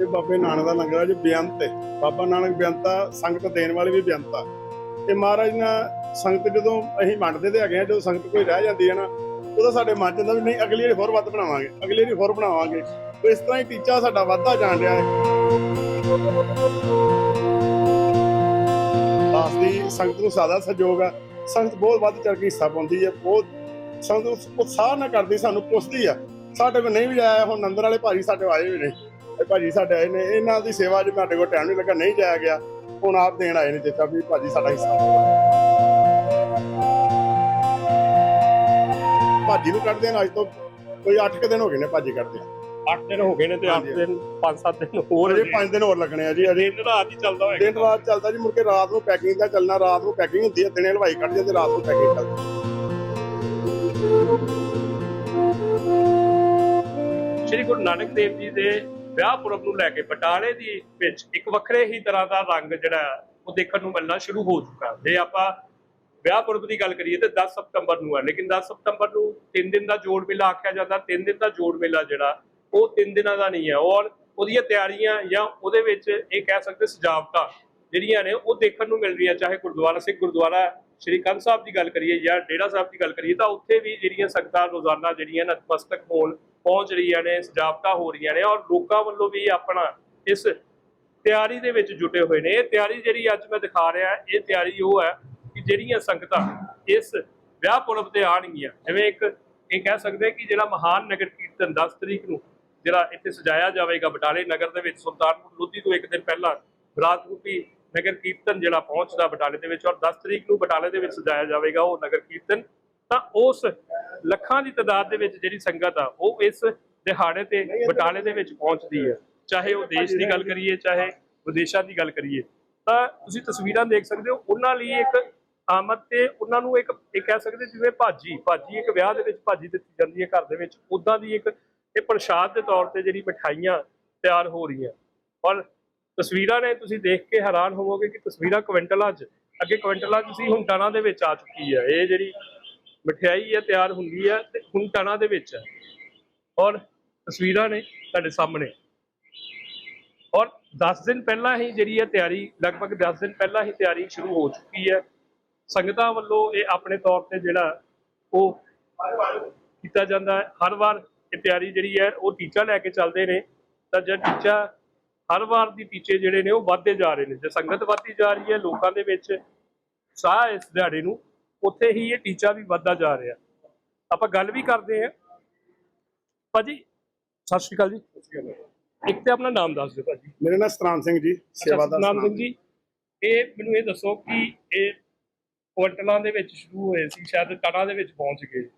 ਇਹ ਬਾਬੇ ਨਾਨਕ ਦਾ ਲੰਗਰ ਆ ਜੀ ਬੇਅੰਤ ਹੈ। ਬਾਬਾ ਨਾਨਕ ਬੇਅੰਤਾ ਸੰਗਤ ਦੇਣ ਵਾਲੇ ਵੀ ਬੇਅੰਤਾ ਤੇ ਮਹਾਰਾਜ ਨਾ ਸੰਗਤ ਜਦੋਂ ਅਸੀਂ ਵੰਡਦੇ ਤੇ ਹੈਗੇ ਆ, ਜਦੋਂ ਸੰਗਤ ਕੋਈ ਰਹਿ ਜਾਂਦੀ ਹੈ ਨਾ, ਉਹਦਾ ਸਾਡੇ ਮਨ ਚ ਹੁੰਦਾ ਵੀ ਨਹੀਂ, ਅਗਲੀ ਵਾਰੀ ਹੋਰ ਵੱਧ ਬਣਾਵਾਂਗੇ, ਅਗਲੀ ਵਾਰੀ ਹੋਰ ਬਣਾਵਾਂਗੇ। ਤੇ ਇਸ ਤਰ੍ਹਾਂ ਹੀ ਟੀਚਾ ਸਾਡਾ ਵੱਧਦਾ ਜਾਣ ਰਿਹਾ ਹੈ। ਦਾਸ ਦੀ ਸੰਗਤ ਨੂੰ ਸਾਦਾ ਸਹਿਯੋਗ ਆ। ਸੰਗਤ ਬਹੁਤ ਵੱਧ ਚੜ ਕੇ ਹਿੱਸਾ ਪਾਉਂਦੀ ਹੈ ਬਹੁਤ ਸੰਗਤ ਉਤਸ਼ਾਹ ਨਾਲ ਕਰਦੀ, ਸਾਨੂੰ ਪੁੱਛਦੀ ਆ। ਸਾਡੇ ਕੋਲ ਨਹੀਂ ਵੀ ਆਇਆ, ਹੁਣ ਨੰਦਰ ਵਾਲੇ ਭਾਜੀ ਸਾਡੇ ਆਏ ਵੀ ਨੇ ਇਹ ਭਾਜੀ ਸਾਡੇ ਆਏ ਨੇ ਇਹਨਾਂ ਦੀ ਸੇਵਾ 'ਚ ਸਾਡੇ ਕੋਲ ਟਾਈਮ ਨਹੀਂ ਲੱਗਾ ਨਹੀਂ ਜਾਇਆ ਗਿਆ। ਹੁਣ ਆਪ ਦੇਣ ਆਏ ਨੇ ਚੇਤਾ ਵੀ ਭਾਜੀ ਸਾਡਾ ਹਿੱਸਾ। ਭਾਜੀ ਨੂੰ ਕੱਢਦੇ ਨੇ ਅੱਜ ਤੋਂ ਕੋਈ 8 ਦਿਨ ਹੋ ਗਏ ਨੇ ਭਾਜੀ ਕੱਢਦੇ 8 ਦਿਨ ਹੋ ਗਏ ਨੇ ਤੇ 8 ਹਾਂਜੀ। ਦਿਨ 5-7 ਦਿਨ ਹੋਰ ਅਜੇ 5 ਦਿਨ ਹੋਰ ਲੱਗਣੇ ਆ ਜੀ ਅਜੇ। ਦਿਨ ਰਾਤ ਹੀ ਚੱਲਦਾ ਹੋਏਗਾ। ਦਿਨ ਰਾਤ ਚੱਲਦਾ ਜੀ ਮੁੜ ਕੇ ਰਾਤ ਨੂੰ ਪੈਕਿੰਗ ਦਾ ਚੱਲਣਾ ਰਾਤ ਨੂੰ ਪੈਕਿੰਗ ਹੁੰਦੀ ਹੈ ਦਿਨੇ ਹਲਵਾਈ ਕੱਢ ਜਾਂਦੇ ਰਾਤ ਨੂੰ ਪੈਕਿੰਗ ਚੱਲਦੀ। ਸ਼੍ਰੀ ਗੁਰੂ ਨਾਨਕ ਦੇਵ ਜੀ ਦੇ ਵਿਆਹ ਪੁਰਬ ਨੂੰ ਲੈ ਕੇ ਬਟਾਲੇ ਦੀ ਵਿੱਚ ਇੱਕ ਵੱਖਰੇ ਹੀ ਤਰ੍ਹਾਂ ਦਾ ਰੰਗ ਜਿਹੜਾ ਉਹ ਦੇਖਣ ਨੂੰ ਮਿਲਣਾ ਸ਼ੁਰੂ ਹੋ ਚੁੱਕਾ ਜੇ ਆਪਾਂ ਵਿਆਹ ਪੁਰਬ ਦੀ ਗੱਲ ਕਰੀਏ ਤੇ 10 ਸਤੰਬਰ ਨੂੰ ਹੈ, ਲੇਕਿਨ 10 ਸਤੰਬਰ ਨੂੰ 3 ਦਿਨ ਦਾ ਜੋੜ ਮੇਲਾ ਆਖਿਆ ਜਾਂਦਾ। 3 ਦਿਨ ਦਾ ਜੋੜ ਮੇਲਾ ਜਿਹੜਾ, ਉਹ 3 ਦਿਨਾਂ ਦਾ ਨਹੀਂ ਹੈ। ਔਰ ਉਹਦੀਆਂ ਤਿਆਰੀਆਂ ਜਾਂ ਉਹਦੇ ਵਿੱਚ ਇਹ ਕਹਿ ਸਕਦੇ ਸਜਾਵਟਾਂ ਜਿਹੜੀਆਂ ਨੇ, ਉਹ ਦੇਖਣ ਨੂੰ ਮਿਲ ਰਹੀਆਂ, ਚਾਹੇ ਗੁਰਦੁਆਰਾ, ਸਿੱਖ ਗੁਰਦੁਆਰਾ ਸ਼੍ਰੀ ਕੰਧ ਸਾਹਿਬ ਦੀ ਗੱਲ ਕਰੀਏ ਜਾਂ ਡੇਰਾ ਸਾਹਿਬ ਦੀ ਗੱਲ ਕਰੀਏ ਤਾਂ ਉੱਥੇ ਵੀ ਜਿਹੜੀਆਂ ਸੰਗਤਾਂ, ਰੋਜ਼ਾਨਾ ਜਿਹੜੀਆਂ ਨਤਮਸਤਕ ਹੋਣ ਪਹੁੰਚ ਰਹੀਆਂ ਨੇ, ਸਜਾਵਟਾਂ ਹੋ ਰਹੀਆਂ ਨੇ ਔਰ ਲੋਕਾਂ ਵੱਲੋਂ ਵੀ ਆਪਣਾ ਇਸ ਤਿਆਰੀ ਦੇ ਵਿੱਚ ਜੁਟੇ ਹੋਏ ਨੇ। ਇਹ ਤਿਆਰੀ ਜਿਹੜੀ ਅੱਜ ਮੈਂ ਦਿਖਾ ਰਿਹਾ, ਇਹ ਤਿਆਰੀ ਉਹ ਹੈ ਕਿ ਜਿਹੜੀਆਂ ਸੰਗਤਾਂ ਇਸ ਵਿਆਹ ਪੁਰਬ ਤੇ ਆਣਗੀਆਂ ਜਿਵੇਂ ਇੱਕ ਇਹ ਕਹਿ ਸਕਦੇ ਕਿ ਜਿਹੜਾ ਮਹਾਨ ਨਗਰ ਕੀਰਤਨ 10 ਤਰੀਕ ਨੂੰ ਜਿਹੜਾ ਇੱਥੇ ਸਜਾਇਆ ਜਾਵੇਗਾ ਬਟਾਲੇ ਨਗਰ ਦੇ ਵਿੱਚ, ਸੁਲਤਾਨਪੁਰ ਲੋਧੀ ਤੋਂ ਇੱਕ ਦਿਨ ਪਹਿਲਾਂ ਬਰਾਤ ਰੂਪੀ ਨਗਰ ਕੀਰਤਨ ਜਿਹੜਾ ਪਹੁੰਚਦਾ ਬਟਾਲੇ ਦੇ ਵਿੱਚ ਔਰ 10 ਤਰੀਕ ਨੂੰ ਬਟਾਲੇ ਦੇ ਵਿੱਚ ਸਜਾਇਆ ਜਾਵੇਗਾ ਉਹ ਨਗਰ ਕੀਰਤਨ, ਤਾਂ ਉਸ ਲੱਖਾਂ ਦੀ ਤਾਦਾਦ ਦੇ ਵਿੱਚ ਜਿਹੜੀ ਸੰਗਤ ਆ, ਉਹ ਇਸ ਦਿਹਾੜੇ ਤੇ ਬਟਾਲੇ ਦੇ ਵਿੱਚ ਪਹੁੰਚਦੀ ਹੈ। ਚਾਹੇ ਉਹ ਦੇਸ਼ ਦੀ ਗੱਲ ਕਰੀਏ, ਚਾਹੇ ਵਿਦੇਸ਼ਾਂ ਦੀ ਗੱਲ ਕਰੀਏ। ਤਾਂ ਤੁਸੀਂ ਤਸਵੀਰਾਂ ਦੇਖ ਸਕਦੇ ਹੋ, ਉਹਨਾਂ ਲਈ ਇੱਕ ਆਮਦ ਤੇ ਉਹਨਾਂ ਨੂੰ ਇੱਕ, ਇਹ ਕਹਿ ਸਕਦੇ ਜਿਵੇਂ ਭਾਜੀ ਭਾਜੀ ਇੱਕ ਵਿਆਹ ਦੇ ਵਿੱਚ ਭਾਜੀ ਦਿੱਤੀ ਜਾਂਦੀ ਹੈ ਘਰ ਦੇ ਵਿੱਚ। ਉਦਾਂ ਦੀ ਇੱਕ ਇਹ ਪ੍ਰਸ਼ਾਦ ਦੇ ਤੌਰ ਤੇ ਜਿਹੜੀ ਮਠਾਈਆਂ ਤਿਆਰ ਹੋ ਰਹੀਆਂ। ਔਰ ਤਸਵੀਰਾਂ ਨੇ ਤੁਸੀਂ ਦੇਖ ਕੇ ਹੈਰਾਨ ਹੋਵੋਗੇ ਕਿ ਤਸਵੀਰਾਂ ਕੁਇੰਟਲਾਂ 'ਚ, ਅੱਗੇ ਕੁਇੰਟਲਾਂ 'ਚ ਸੀ, ਹੁਣ ਟਨਾਂ ਦੇ ਵਿੱਚ ਆ ਚੁੱਕੀ ਹੈ। ਇਹ ਜਿਹੜੀ ਮਠਿਆਈ ਹੈ, ਤਿਆਰ ਹੁੰਦੀ ਹੈ ਤੇ ਹੁਣ ਟਨਾਂ ਦੇ ਵਿੱਚ ਹੈ। ਔਰ ਤਸਵੀਰਾਂ ਨੇ ਤੁਹਾਡੇ ਸਾਹਮਣੇ। ਔਰ 10 ਦਿਨ ਪਹਿਲਾਂ ਹੀ ਜਿਹੜੀ ਹੈ ਤਿਆਰੀ, ਲਗਭਗ 10 ਦਿਨ ਪਹਿਲਾਂ ਹੀ ਤਿਆਰੀ ਸ਼ੁਰੂ ਹੋ ਚੁੱਕੀ ਹੈ। ਸੰਗਤਾਂ ਵੱਲੋਂ ਇਹ ਆਪਣੇ ਤੌਰ ਤੇ ਜਿਹੜਾ ਉਹ ਕੀਤਾ ਜਾਂਦਾ ਹੈ। ਹਰ ਵਾਰ ਇਹ ਤਿਆਰੀ ਜਿਹੜੀ ਹੈ, ਉਹ ਟੀਚਾ ਲੈ ਕੇ ਚੱਲਦੇ ਨੇ। ਤਾਂ ਜੇ ਟੀਚਾ ਹਰ ਵਾਰ ਦੀ ਟੀਚੇ ਜਿਹੜੇ ਨੇ ਉਹ ਵੱਧਦੇ ਜਾ ਰਹੇ ਨੇ। ਜੇ ਸੰਗਤ ਵੱਧਦੀ ਜਾ ਰਹੀ ਹੈ ਲੋਕਾਂ ਦੇ ਵਿੱਚ ਸਾਹ ਇਸ ਦਿਹਾੜੇ ਨੂੰ ਉੱਥੇ ਹੀ ਇਹ ਟੀਚਾ ਵੀ ਵੱਧਦਾ ਜਾ ਰਿਹਾ। ਆਪਾਂ ਗੱਲ ਵੀ ਕਰਦੇ ਹਾਂ। ਭਾਜੀ ਸਤਿ ਸ਼੍ਰੀ ਅਕਾਲ ਜੀ। ਇੱਕ ਤੇ ਆਪਣਾ ਨਾਮ ਦੱਸ ਦਿਓ ਭਾਜੀ। ਮੇਰੇ ਨਾਲ ਸਤਨਾਮ ਸਿੰਘ ਜੀ ਸੇਵਾਦਾਰ ਨਾਮ ਸਤਨਾਮ ਸਿੰਘ ਜੀ। ਇਹ ਮੈਨੂੰ ਇਹ ਦੱਸੋ ਕਿ ਇਹ ਕੁਇੰਟਲਾਂ ਦੇ ਵਿੱਚ ਸ਼ੁਰੂ ਹੋਏ ਸੀ ਸ਼ਾਇਦ ਟਨਾਂ ਦੇ ਵਿੱਚ ਪਹੁੰਚ ਗਏ।